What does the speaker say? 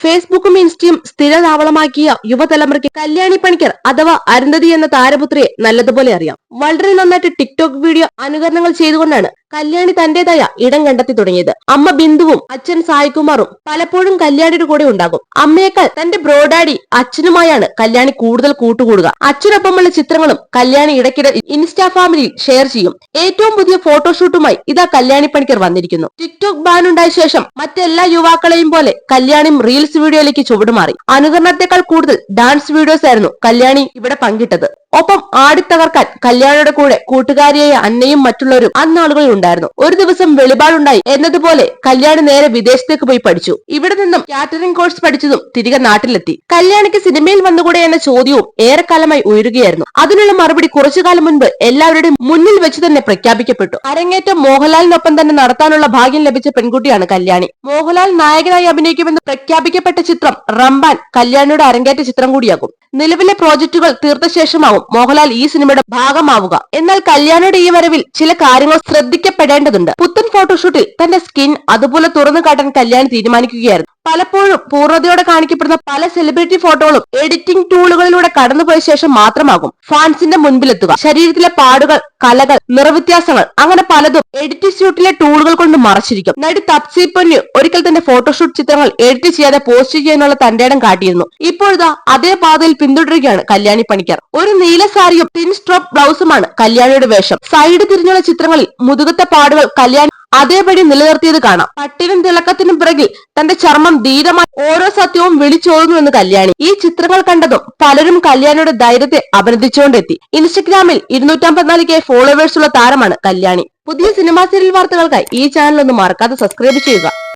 ഫേസ്ബുക്കും ഇൻസ്റ്റയും സ്ഥിരതാവളമാക്കിയ യുവതലമുറയ്ക്ക് കല്യാണി പണിക്കർ അഥവാ അരുന്ധതി എന്ന താരപുത്രിയെ നല്ലതുപോലെ അറിയാം. വളരെ നന്നായിട്ട് ടിക്ടോക്ക് വീഡിയോ അനുകരണങ്ങൾ ചെയ്തുകൊണ്ടാണ് കല്യാണി തന്റേതായ ഇടം കണ്ടെത്തി തുടങ്ങിയത്. അമ്മ ബിന്ദുവും അച്ഛൻ സായികുമാറും പലപ്പോഴും കല്യാണിയുടെ കൂടെ ഉണ്ടാകും. അമ്മയേക്കാൾ തന്റെ ബ്രോഡാഡി അച്ഛനുമായാണ് കല്യാണി കൂടുതൽ കൂട്ടുകൂടുക. അച്ഛനൊപ്പമുള്ള ചിത്രങ്ങളും കല്യാണി ഇടയ്ക്കിടെ ഇൻസ്റ്റാ ഫാമിലിയിൽ ഷെയർ ചെയ്യും. ഏറ്റവും പുതിയ ഫോട്ടോഷൂട്ടുമായി ഇതാ കല്യാണി പണിക്കർ വന്നിരിക്കുന്നു. ടിക്ടോക്ക് ബാൻ ഉണ്ടായ ശേഷം മറ്റെല്ലാ യുവാക്കളെയും പോലെ കല്യാണിയും റീൽസ് വീഡിയോയിലേക്ക് ചുവടുമാറി. അനുകരണത്തെക്കാൾ കൂടുതൽ ഡാൻസ് വീഡിയോസ് ആയിരുന്നു കല്യാണി ഇവിടെ പങ്കിട്ടത്. ഒപ്പം ആടിത്തകർക്കാൻ കല്യാണയുടെ കൂടെ കൂട്ടുകാരിയായ അന്നയും മറ്റുള്ളവരും അന്നാളുകളിൽ ഉണ്ടായിരുന്നു. ഒരു ദിവസം വെളിപാടുണ്ടായി എന്നതുപോലെ കല്യാണി നേരെ വിദേശത്തേക്ക് പോയി പഠിച്ചു. ഇവിടെ നിന്നും കാറ്ററിംഗ് കോഴ്സ് പഠിച്ചതും തിരികെ നാട്ടിലെത്തി. കല്യാണിക്ക് സിനിമയിൽ വന്നുകൂടെ എന്ന ചോദ്യവും ഏറെക്കാലമായി ഉയരുകയായിരുന്നു. അതിനുള്ള മറുപടി കുറച്ചു കാലം മുൻപ് എല്ലാവരുടെയും മുന്നിൽ വെച്ച് തന്നെ പ്രഖ്യാപിക്കപ്പെട്ടു. അരങ്ങേറ്റം മോഹൻലാലിനൊപ്പം തന്നെ നടത്താനുള്ള ഭാഗ്യം ലഭിച്ച പെൺകുട്ടിയാണ് കല്യാണി. മോഹൻലാൽ നായകനായി അഭിനയിക്കുമെന്ന് പ്രഖ്യാപിക്കപ്പെട്ട ചിത്രം റംബാൻ കല്യാണിയുടെ അരങ്ങേറ്റ ചിത്രം കൂടിയാകും. നിലവിലെ പ്രോജക്റ്റുകൾ തീർത്ത ശേഷമാവും മോഹൻലാൽ ഈ സിനിമയുടെ ഭാഗമാവുക. എന്നാൽ കല്യാണിയുടെ ഈ വരവിൽ ചില കാര്യങ്ങൾ ശ്രദ്ധിക്കപ്പെടേണ്ടതുണ്ട്. പുത്തൻ ഫോട്ടോഷൂട്ടിൽ തന്റെ സ്കിൻ അതുപോലെ തുറന്നു കാട്ടാൻ കല്യാണി തീരുമാനിക്കുകയായിരുന്നു. പലപ്പോഴും പൂർണതയോടെ കാണിക്കപ്പെടുന്ന പല സെലിബ്രിറ്റി ഫോട്ടോകളും എഡിറ്റിംഗ് ടൂളുകളിലൂടെ കടന്നുപോയ ശേഷം മാത്രമാകും ഫാൻസിന്റെ മുൻപിലെത്തുക. ശരീരത്തിലെ പാടുകൾ കലകൾ നിറവ്യത്യാസങ്ങൾ അങ്ങനെ പലതും എഡിറ്റ് ഷൂട്ടിലെ ടൂളുകൾ കൊണ്ട് മറച്ചിരിക്കും. നടി തപ്സി പൊന്നു ഒരിക്കൽ തന്റെ ഫോട്ടോഷൂട്ട് ചിത്രങ്ങൾ എഡിറ്റ് ചെയ്യാതെ പോസ്റ്റ് ചെയ്യാനുള്ള തന്റെ ഇടം കാട്ടിയിരുന്നു. ഇപ്പോഴതാ അതേ പാതയിൽ പിന്തുടരുകയാണ് കല്യാണി പണിക്കർ. ഒരു നീല സാരിയും പിൻ സ്ട്രോപ്പ് ബ്ലൗസുമാണ് കല്യാണിയുടെ വേഷം. സൈഡ് തിരിഞ്ഞുള്ള ചിത്രങ്ങളിൽ മുതുകത്തെ പാടുകൾ കല്യാണി അതേപടി നിലനിർത്തിയത് കാണാം. പട്ടിനും തിളക്കത്തിനും പിറകിൽ തന്റെ ചർമ്മം ധീരമായി ഓരോ സത്യവും വിളിച്ചോതുന്നുവെന്ന് കല്യാണി. ഈ ചിത്രങ്ങൾ കണ്ടതും പലരും കല്യാണിയുടെ ധൈര്യത്തെ അഭിനന്ദിച്ചുകൊണ്ടെത്തി. ഇൻസ്റ്റഗ്രാമിൽ ഇരുന്നൂറ്റമ്പത്തിനാല് കെ ഫോളോവേഴ്സ് ഉള്ള താരമാണ് കല്യാണി. പുതിയ സിനിമാ സീരിയൽ വാർത്തകൾക്കായി ഈ ചാനൽ ഒന്ന് മറക്കാതെ സബ്സ്ക്രൈബ് ചെയ്യുക.